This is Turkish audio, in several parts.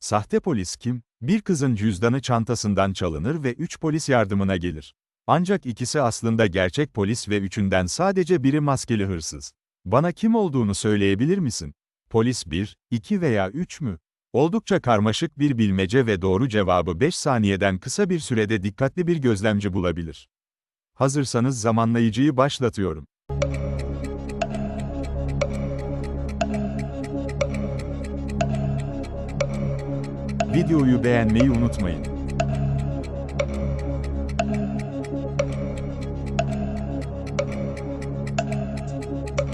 Sahte polis kim? Bir kızın cüzdanı çantasından çalınır ve üç polis yardımına gelir. Ancak ikisi aslında gerçek polis ve üçünden sadece biri maskeli hırsız. Bana kim olduğunu söyleyebilir misin? Polis 1, 2 veya 3 mü? Oldukça karmaşık bir bilmece ve doğru cevabı 5 saniyeden kısa bir sürede dikkatli bir gözlemci bulabilir. Hazırsanız zamanlayıcıyı başlatıyorum. Videoyu beğenmeyi unutmayın.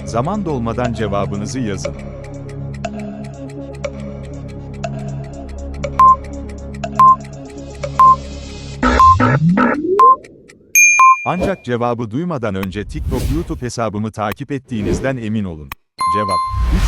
Zaman dolmadan cevabınızı yazın. Ancak cevabı duymadan önce TikTok YouTube hesabımı takip ettiğinizden emin olun. Cevap: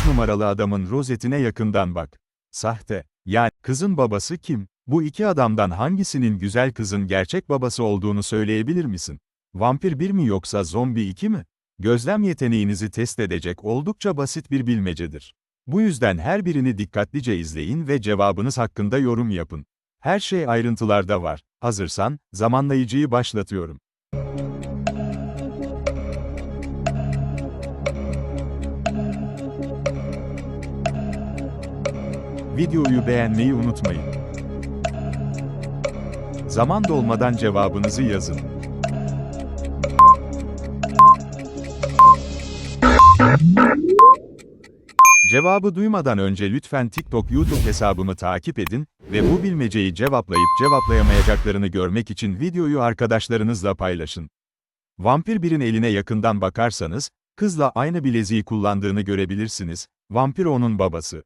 3 numaralı adamın rozetine yakından bak. Sahte. Yani, kızın babası kim? Bu iki adamdan hangisinin güzel kızın gerçek babası olduğunu söyleyebilir misin? Vampir 1 mi yoksa zombi 2 mi? Gözlem yeteneğinizi test edecek oldukça basit bir bilmecedir. Bu yüzden her birini dikkatlice izleyin ve cevabınız hakkında yorum yapın. Her şey ayrıntılarda var. Hazırsan, zamanlayıcıyı başlatıyorum. Videoyu beğenmeyi unutmayın. Zaman dolmadan cevabınızı yazın. Cevabı duymadan önce lütfen TikTok YouTube hesabımı takip edin ve bu bilmeceyi cevaplayıp cevaplayamayacaklarını görmek için videoyu arkadaşlarınızla paylaşın. Vampir birin eline yakından bakarsanız, kızla aynı bileziği kullandığını görebilirsiniz, vampir onun babası.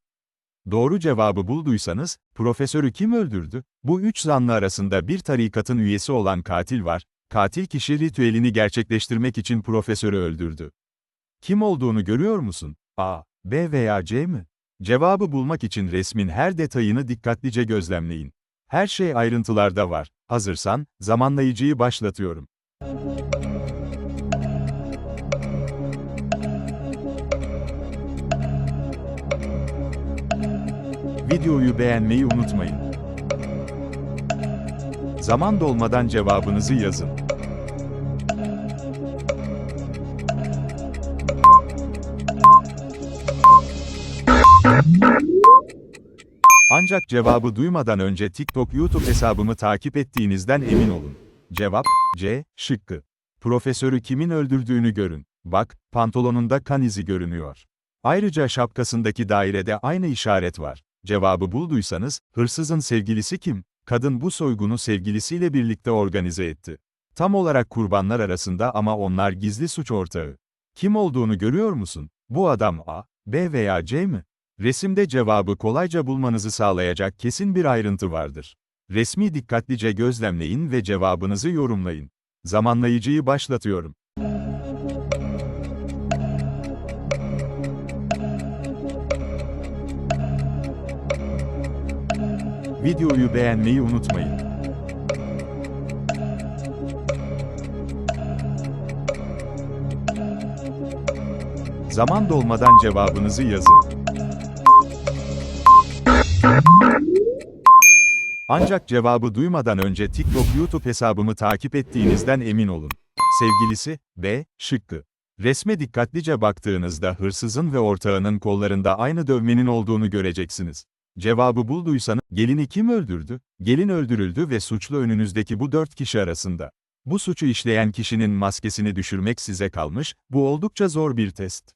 Doğru cevabı bulduysanız, profesörü kim öldürdü? Bu üç zanlı arasında bir tarikatın üyesi olan katil var, katil kişi ritüelini gerçekleştirmek için profesörü öldürdü. Kim olduğunu görüyor musun? A, B veya C mi? Cevabı bulmak için resmin her detayını dikkatlice gözlemleyin. Her şey ayrıntılarda var. Hazırsan, zamanlayıcıyı başlatıyorum. Videoyu beğenmeyi unutmayın. Zaman dolmadan cevabınızı yazın. Ancak cevabı duymadan önce TikTok YouTube hesabımı takip ettiğinizden emin olun. Cevap, C, şıkkı. Profesörü kimin öldürdüğünü görün. Bak, pantolonunda kan izi görünüyor. Ayrıca şapkasındaki dairede aynı işaret var. Cevabı bulduysanız, hırsızın sevgilisi kim? Kadın bu soygunu sevgilisiyle birlikte organize etti. Tam olarak kurbanlar arasında ama onlar gizli suç ortağı. Kim olduğunu görüyor musun? Bu adam A, B veya C mi? Resimde cevabı kolayca bulmanızı sağlayacak kesin bir ayrıntı vardır. Resmi dikkatlice gözlemleyin ve cevabınızı yorumlayın. Zamanlayıcıyı başlatıyorum. Videoyu beğenmeyi unutmayın. Zaman dolmadan cevabınızı yazın. Ancak cevabı duymadan önce TikTok YouTube hesabımı takip ettiğinizden emin olun. Sevgilisi, B, şıkkı. Resme dikkatlice baktığınızda hırsızın ve ortağının kollarında aynı dövmenin olduğunu göreceksiniz. Cevabı bulduysanız, gelini kim öldürdü? Gelin öldürüldü ve suçlu önünüzdeki bu dört kişi arasında. Bu suçu işleyen kişinin maskesini düşürmek size kalmış, bu oldukça zor bir test.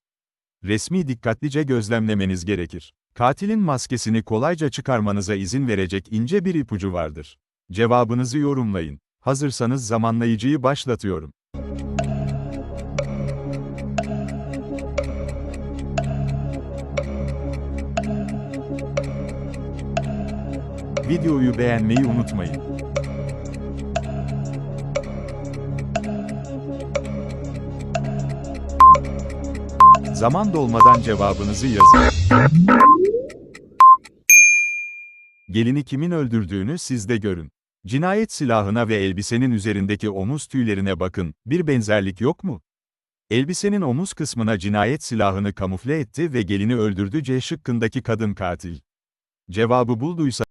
Resmi dikkatlice gözlemlemeniz gerekir. Katilin maskesini kolayca çıkarmanıza izin verecek ince bir ipucu vardır. Cevabınızı yorumlayın. Hazırsanız zamanlayıcıyı başlatıyorum. Videoyu beğenmeyi unutmayın. Zaman dolmadan cevabınızı yazın. Gelini kimin öldürdüğünü siz de görün. Cinayet silahına ve elbisenin üzerindeki omuz tüylerine bakın, bir benzerlik yok mu? Elbisenin omuz kısmına cinayet silahını kamufle etti ve gelini öldürdü C şıkkındaki kadın katil. Cevabı bulduysa